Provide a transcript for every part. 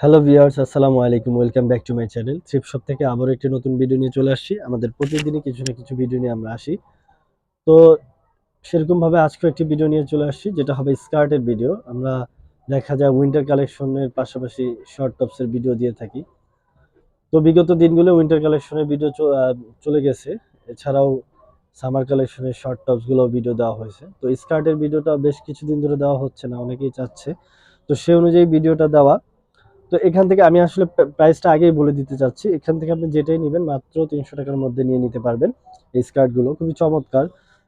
Hello viewers আসসালামু আলাইকুম welcome back to my channel thrift shop থেকে আবারও একটি নতুন ভিডিও নিয়ে চলে আসছি। আমাদের প্রতিদিনই কিছু না কিছু ভিডিও নিয়ে আমরা আসি। তো সেরকমভাবে আজকেও একটি ভিডিও নিয়ে চলে আসছি, যেটা হবে স্কার্টের ভিডিও আমরা দেখা যায় উইন্টার কালেকশনের পাশাপাশি শর্ট টপসের ভিডিও দিয়ে থাকি। তো বিগত দিনগুলো উইন্টার কালেকশনের ভিডিও চলে গেছে। এছাড়াও সামার কালেকশনের শর্ট টপসগুলো ভিডিও দেওয়া হয়েছে। তো স্কার্টের ভিডিওটা বেশ কিছুদিন ধরে দেওয়া হচ্ছে না, অনেকেই চাচ্ছে। তো সে অনুযায়ী ভিডিওটা দেওয়া। তো এখান থেকে আমি আসলে প্রাইসটা আগেই বলে দিতে চাচ্ছি। এখান থেকে আপনি যেটাই নেবেন মাত্র তিনশো টাকার মধ্যে নিয়ে নিতে পারবেন এই স্কার্টগুলো খুবই চমৎকার।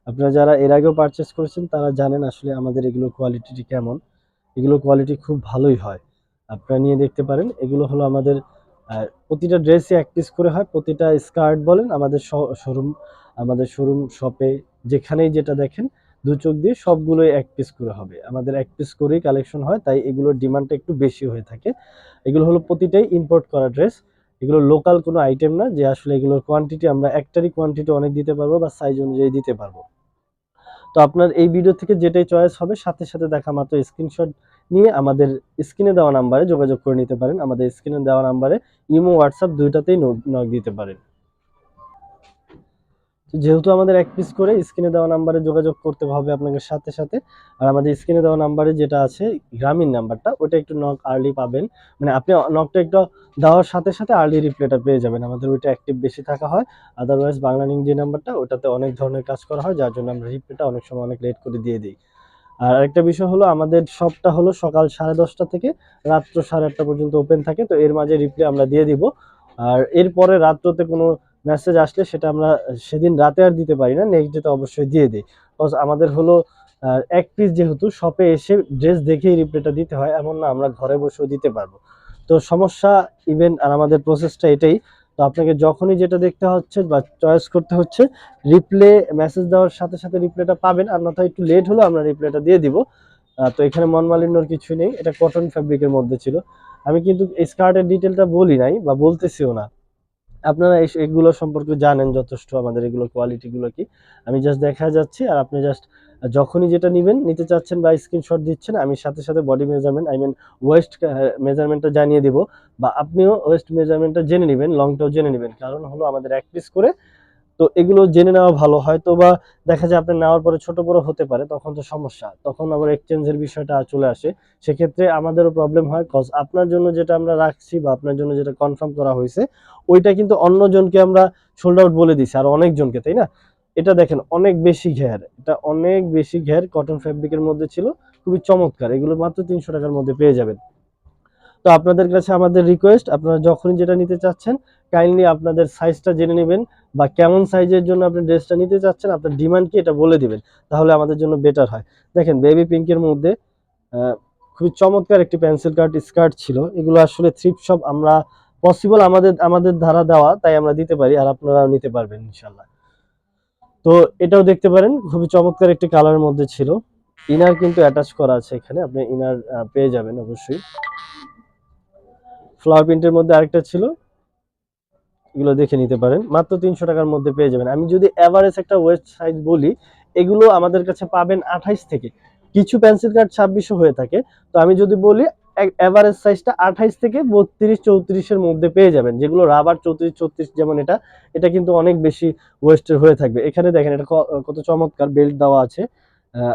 আপনারা যারা এর আগেও পারচেস করেছেন, তারা জানেন আসলে আমাদের এগুলো কোয়ালিটিটি কেমন। এগুলো কোয়ালিটি খুব ভালোই হয়। আপনারা নিয়ে দেখতে পারেন। এগুলো হলো আমাদের প্রতিটা ড্রেসই এক পিস করে হয়। প্রতিটা স্কার্ট বলেন, আমাদের শোরুম আমাদের শোরুম শপে যেখানেই যেটা দেখেন দু চোখ দিয়ে সবগুলোই এক পিস করে হবে। আমাদের এক পিস করেই কালেকশন হয়, তাই এগুলোর ডিমান্ডটা একটু বেশি হয়ে থাকে। এগুলো হলো প্রতিটাই ইম্পোর্ট করা ড্রেস এগুলো লোকাল কোনো আইটেম না, যে আসলে এগুলোর কোয়ান্টিটি আমরা একটারই কোয়ান্টিটি অনেক দিতে পারব বা সাইজ অনুযায়ী দিতে পারব। তো আপনার এই ভিডিও থেকে যেটাই চয়েস হবে, সাথে সাথে দেখা মাত্র স্ক্রিনশট নিয়ে আমাদের স্ক্রিনে দেওয়া নাম্বারে যোগাযোগ করে নিতে পারেন। আমাদের স্ক্রিনে দেওয়া নাম্বারে ইমো হোয়াটসঅ্যাপ দুইটাতেই নক দিতে পারেন। যেহেতু আমাদের এক পিস করে স্ক্রিনে দেওয়া নাম্বারে যোগাযোগ করতে হবে আপনাকে সাথে সাথে। আর আমাদের স্ক্রিনে দেওয়া নাম্বারে যেটা আছে, গ্রামীণ নাম্বারটা, ওটা একটু নক আর্লি পাবেন। মানে আপনি নকটা একটু দেওয়ার সাথে সাথে আর্লি রিপ্লাইটা পেয়ে যাবেন। আমাদের ওইটা অ্যাক্টিভ বেশি থাকা হয়। আদারওয়াইজ বাংলা নিং যে নাম্বারটা, ওটাতে অনেক ধরনের কাজ করা হয়, যার জন্য আমরা রিপ্লাইটা অনেক সময় অনেক লেট করে দিয়ে দিই। আর আরেকটা বিষয় হলো, আমাদের শপটা হলো সকাল সাড়ে দশটা থেকে রাত্র সাড়ে আটটা পর্যন্ত ওপেন থাকে। তো এর মাঝে রিপ্লাই আমরা দিয়ে দিব। আর এরপরে রাত্রতে কোনো মেসেজ আসলে সেটা আমরা, সেদিন রাতে আর দিতে পারি না নেক্সট ডেতে অবশ্যই দিয়ে দিই। বিকজ আমাদের হলো এক পিস যেহেতু শপে এসে ড্রেস দেখেই রিপ্লাইটা দিতে হয়, এমন না, আমরা ঘরে বসেও দিতে পারব। তো সমস্যা ইভেন আর আমাদের প্রসেসটা এটাই। তো আপনাকে যখনই যেটা দেখতে হচ্ছে বা চয়েস করতে হচ্ছে রিপ্লে মেসেজ দেওয়ার সাথে সাথে রিপ্লাইটা পাবেন। আর নয়তো একটু লেট হলো আমরা রিপ্লাইটা দিয়ে দিব। তো এখানে মন মালিন্যর কিছু নেই। এটা কটন ফ্যাব্রিকের মধ্যে ছিল। আমি কিন্তু স্কার্টের ডিটেলটা বলি নাই বা বলতেছিও না। আপনারা এগুলো সম্পর্কে জানেন যথেষ্ট আমাদের এগুলো কোয়ালিটিগুলো কি। আমি জাস্ট দেখা যাচ্ছি আর আপনি জাস্ট যখনই যেটা নেবেন, নিতে চাচ্ছেন বা স্ক্রিনশট দিচ্ছেন, আমি সাথে সাথে body measurement I mean waist মেজারমেন্টটা জানিয়ে দিব। বা আপনিও ওয়েস্ট মেজারমেন্টটা জেনে নেবেন লংটাও জেনে নেবেন। কারণ হলো আমাদের এক পিস করে তো এগুলো জেনে নেওয়া ভালো। হয়তো বা দেখা যায় আপনার নেওয়ার পরে ছোট বড় হতে পারে, তখন তো সমস্যা। তখন আবার এক্সচেঞ্জের বিষয়টা চলে আসে। সেক্ষেত্রে আমাদেরও প্রবলেম হয় কজ আপনার জন্য যেটা আমরা রাখছি বা আপনার জন্য যেটা কনফার্ম করা হয়েছে, ওইটা কিন্তু অন্যজনকে আমরা সোল্ড আউট বলে দিছি, আর অনেকজনকে, তাই না? এটা দেখেন, অনেক বেশি ঘের। এটা অনেক বেশি ঘের কটন ফ্যাব্রিকের মধ্যে ছিল, খুবই চমৎকার। এগুলো মাত্র তিনশো টাকার মধ্যে পেয়ে যাবেন। তো আপনাদের কাছে আমাদের রিকোয়েস্ট আপনারা যখনই যেটা নিতে চাচ্ছেন কাইন্ডলি আপনাদের সাইজটা জেনে নেবেন বা কেমন সাইজের জন্য আপনি ড্রেসটা নিতে চাচ্ছেন, আপনার ডিমান্ড কি এটা বলে দিবেন, তাহলে আমাদের জন্য বেটার হয়। দেখেন বেবি পিঙ্কের মধ্যে খুবই চমৎকার একটি পেন্সিল কাট স্কার্ট ছিল। এগুলো আসলে থ্রিপ শপ আমরা পসিবল আমাদের আমাদের ধারা দেওয়া, তাই আমরা দিতে পারি আর আপনারাও নিতে পারবেন ইনশাল্লাহ তো এটাও দেখতে পারেন, খুবই চমৎকার একটি কালারের মধ্যে ছিল। ইনার কিন্তু অ্যাটাচ করা আছে এখানে, আপনি ইনার পেয়ে যাবেন অবশ্যই। ফ্লাওয়ার প্রিন্টের মধ্যে আরেকটা ছিল। এগুলো দেখে নিতে পারেন। মাত্র তিনশো টাকার মধ্যে পেয়ে যাবেন। আমি যদি অ্যাভারেজ একটা ওয়েস্ট সাইজ বলি, এগুলো আমাদের কাছে পাবেন আঠাইশ থেকে। কিছু পেন্সিল কার্ড ছাব্বিশও হয়ে থাকে। তো আমি যদি বলি অ্যাভারেজ সাইজটা আঠাইশ থেকে বত্রিশ চৌত্রিশের মধ্যে পেয়ে যাবেন। যেগুলো রাবার চৌত্রিশ চৌত্রিশ যেমন এটা এটা কিন্তু অনেক বেশি ওয়েস্টের হয়ে থাকবে। এখানে দেখেন, এটা কত চমৎকার বেল্ট দেওয়া আছে।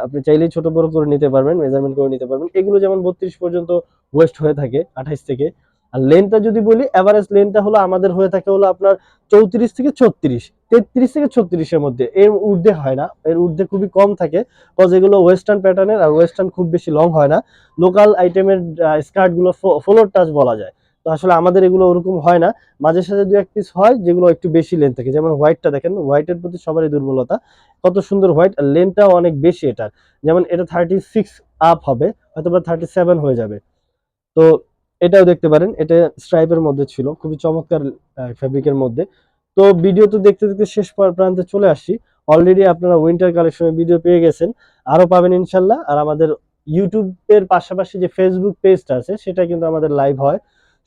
আপনি চাইলেই ছোট বড় করে নিতে পারবেন মেজারমেন্ট করে নিতে পারবেন। এগুলো যেমন বত্রিশ পর্যন্ত ওয়েস্ট হয়ে থাকে, আঠাইশ থেকে। আর লেনটা যদি বলি এভারেজ লেনটা হলো আমাদের হয়ে থাকে হলো আপনার চৌত্রিশ থেকে ছত্রিশ, তেত্রিশ থেকে ছত্রিশের মধ্যে। এর ঊর্ধ্বে হয় না, এর ঊর্ধ্বে খুবই কম থাকে কজ এগুলো ওয়েস্টার্ন প্যাটার্নের আর ওয়েস্টার্ন খুব বেশি লং হয় না। লোকাল আইটেমের স্কার্টগুলো ফ্লোর টাচ বলা যায়। তো আসলে আমাদের এগুলো ওরকম হয় না। মাঝে সাঝে দু এক পিস হয় যেগুলো একটু বেশি লেন থাকে। যেমন হোয়াইটটা দেখেন হোয়াইটের প্রতি সবারই দুর্বলতা। কত সুন্দর হোয়াইট আর লেনটাও অনেক বেশি এটার। যেমন এটা থার্টি সিক্স আপ হবে হয়তো বা থার্টি সেভেন হয়ে যাবে। তো এটাও দেখতে পারেন, এটা স্ট্রাইপের মধ্যে ছিল, খুবই চমৎকার ফেব্রিকের মধ্যে। তো ভিডিও তো দেখতে দেখতে শেষ প্রান্তে চলে আসি। অলরেডি আপনারা উইন্টার কালেকশনের ভিডিও পেয়ে গেছেন। আরও পাবেন ইনশাল্লাহ। আর আমাদের ইউটিউবের পাশাপাশি যে ফেসবুক পেজটা আছে, সেটা কিন্তু আমাদের লাইভ হয়।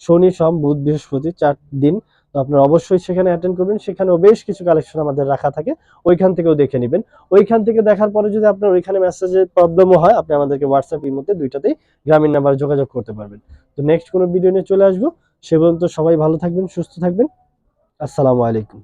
শনি, সোম, বুধ, বৃহস্পতি, চার দিন। তো আপনারা অবশ্যই সেখানে অ্যাটেন্ড করবেন। সেখানেও বেশ কিছু কালেকশন আমাদের রাখা থাকে। ওইখান থেকেও দেখে নেবেন। ওইখান থেকে দেখার পরে যদি আপনার ওইখানে মেসেজের প্রবলেমও হয়, আপনি আমাদেরকে হোয়াটসঅ্যাপ এর মধ্যে দুইটাতেই গ্রামীণ নাম্বারে যোগাযোগ করতে পারবেন। তো নেক্সট কোনো ভিডিও নিয়ে চলে আসব। সে পর্যন্ত সবাই ভালো থাকবেন, সুস্থ থাকবেন। আসসালামু আলাইকুম।